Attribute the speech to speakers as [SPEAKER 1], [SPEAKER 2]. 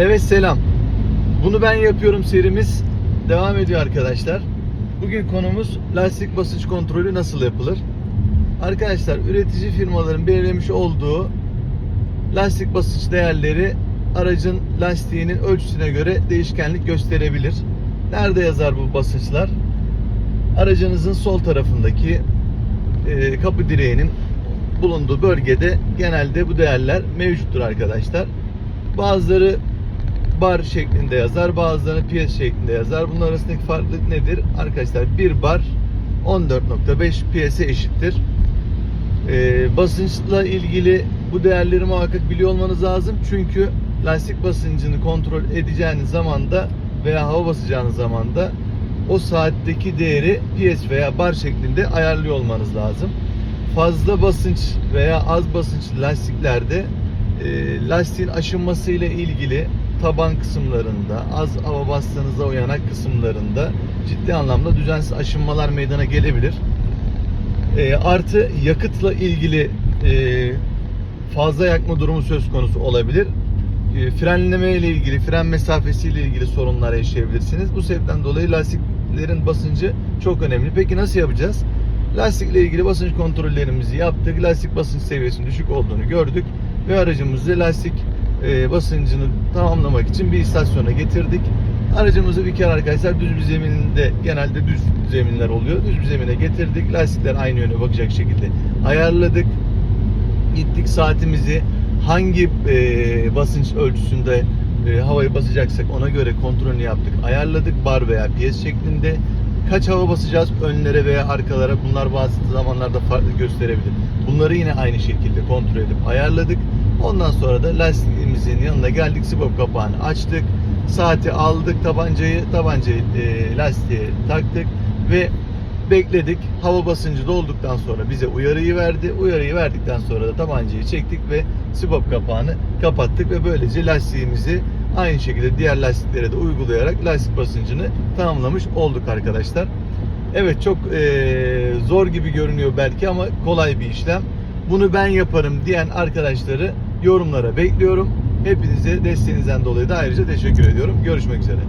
[SPEAKER 1] Evet selam. Bunu ben yapıyorum serimiz devam ediyor arkadaşlar. Bugün konumuz lastik basınç kontrolü nasıl yapılır? Arkadaşlar üretici firmaların belirlemiş olduğu lastik basınç değerleri aracın lastiğinin ölçüsüne göre değişkenlik gösterebilir. Nerede yazar bu basınçlar? Aracınızın sol tarafındaki e, kapı direğinin bulunduğu bölgede genelde bu değerler mevcuttur arkadaşlar. Bazıları bar şeklinde yazar, bazıları piyes şeklinde yazar. Bunun arasındaki farklılık nedir? Arkadaşlar bir bar 14.5 piyese eşittir. Ee, basınçla ilgili bu değerleri muhakkak biliyor olmanız lazım. Çünkü lastik basıncını kontrol edeceğiniz zamanda veya hava basacağınız zamanda o saatteki değeri piyes veya bar şeklinde ayarlıyor olmanız lazım. Fazla basınç veya az basınçlı lastiklerde e, lastiğin aşınması ile ilgili taban kısımlarında, az hava bastığınızda uyanak kısımlarında ciddi anlamda düzensiz aşınmalar meydana gelebilir. E, artı yakıtla ilgili e, fazla yakma durumu söz konusu olabilir. E, frenleme ile ilgili, fren mesafesi ile ilgili sorunlar yaşayabilirsiniz. Bu sebepten dolayı lastiklerin basıncı çok önemli. Peki nasıl yapacağız? Lastikle ilgili basınç kontrollerimizi yaptık. Lastik basınç seviyesinin düşük olduğunu gördük ve aracımızı lastik e, basıncını tamamlamak için bir istasyona getirdik. Aracımızı bir kere arkadaşlar düz bir zemininde genelde düz zeminler oluyor. Düz bir zemine getirdik. Lastikler aynı yöne bakacak şekilde ayarladık. Gittik saatimizi hangi e, basınç ölçüsünde e, havayı basacaksak ona göre kontrolünü yaptık. Ayarladık bar veya piyes şeklinde. Kaç hava basacağız önlere veya arkalara bunlar bazı zamanlarda farklı gösterebilir. Bunları yine aynı şekilde kontrol edip ayarladık. Ondan sonra da lastiğimizin yanına geldik. Sibop kapağını açtık. Saati aldık tabancayı. Tabancayı e, lastiğe taktık ve bekledik. Hava basıncı dolduktan sonra bize uyarıyı verdi. Uyarıyı verdikten sonra da tabancayı çektik ve sibop kapağını kapattık ve böylece lastiğimizi aynı şekilde diğer lastiklere de uygulayarak lastik basıncını tamamlamış olduk arkadaşlar. Evet çok eee, zor gibi görünüyor belki ama kolay bir işlem. Bunu ben yaparım diyen arkadaşları yorumlara bekliyorum. Hepinize desteğinizden dolayı da ayrıca teşekkür ediyorum. Görüşmek üzere.